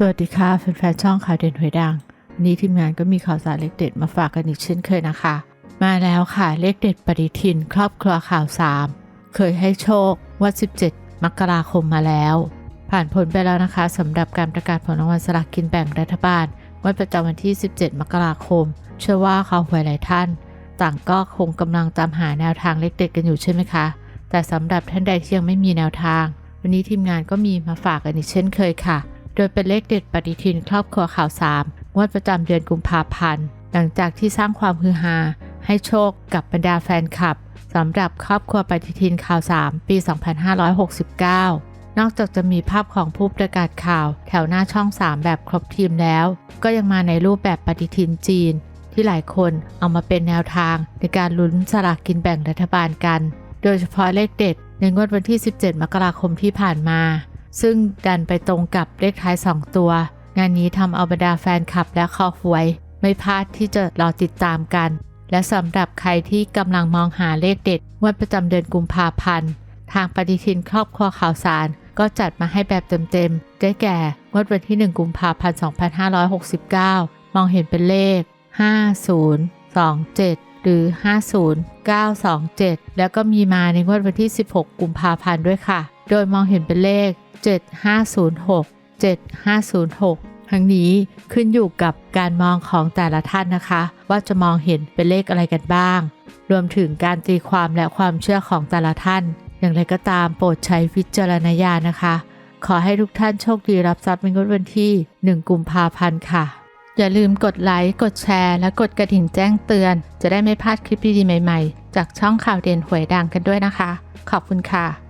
สวัสดีค่ะแฟนๆช่องข่าวเด่นหวยดัง วันนี้ทีมงานก็มีข่าวสารเลขเด็ดมาฝากกันอีกเช่นเคยนะคะ มาแล้วค่ะเลขเด็ดปฏิทิน ครอบครัวข่าว3เคยให้โชคว่า17 มกราคมมาแล้ว ผ่านผลไปแล้วนะคะสำหรับการประกาศผลรางวัลสลากกินแบ่งรัฐบาลวันประจำวันที่ 17 มกราคม เชื่อว่าเขาหวยหลายท่าน ต่างก็คงกำลังตามหาแนวทางเลขเด็ดกันอยู่ใช่ไหมคะ แต่สำหรับท่านใดที่ยังไม่มีแนวทาง วันนี้ทีมงานก็มีมาฝากกันอีกเช่นเคยค่ะ โดยเป็นเลขเด็ดปฏิทินครอบครัวข่าว3งวดประจำเดือนกุมภาพันธ์ หลังจากที่สร้างความฮือฮาให้โชคกับบรรดาแฟนคลับสำหรับครอบครัวปฏิทินข่าว3ปี 2569นอกจากจะมีภาพของผู้ประกาศข่าวแถวหน้าช่อง 3 แบบครบทีมแล้ว ก็ยังมาในรูปแบบปฏิทินจีน ที่หลายคนเอามาเป็นแนวทางในการลุ้นสลากกินแบ่งรัฐบาลกัน โดยเฉพาะเลขเด็ดในงวดวันที่ 17 มกราคมที่ผ่านมา ซึ่งดันไปตรงกับเลขท้าย 2 ตัว งานนี้ทำเอาบรรดาแฟนคลับและคอหวย ไม่พลาดที่จะรอติดตามกัน และสำหรับใครที่กำลังมองหาเลขเด็ดงวดประจำเดือนกุมภาพันธ์ ทางปฏิทินครอบครัวข่าวสาร ก็จัดมาให้แบบเต็มๆ ได้แก่งวดวันที่ 1 กุมภาพันธ์ 2569 มองเห็นเป็นเลข 5027หรือ 50927 แล้วก็มีมาในงวดวันที่ 16 กุมภาพันธ์ด้วยค่ะ โดยมองเห็นเป็นเลข 7506 7506 ทั้งนี้ขึ้นอยู่กับการมองของแต่ละท่านนะคะ ว่าจะมองเห็นเป็นเลขอะไรกันบ้าง รวมถึงการตีความและความเชื่อของแต่ละท่าน อย่างไรก็ตามโปรดใช้วิจารณญาณนะคะ ขอให้ทุกท่านโชคดีรับทรัพย์ในงวดวันที่ 1 กุมภาพันธ์ค่ะอย่าลืมกดไลค์ กดแชร์ และกดกระดิ่งแจ้งเตือน จะได้ไม่พลาดคลิปดีๆใหม่ๆ จากช่องข่าวเด่นหวยดังกันด้วยนะคะ ขอบคุณค่ะ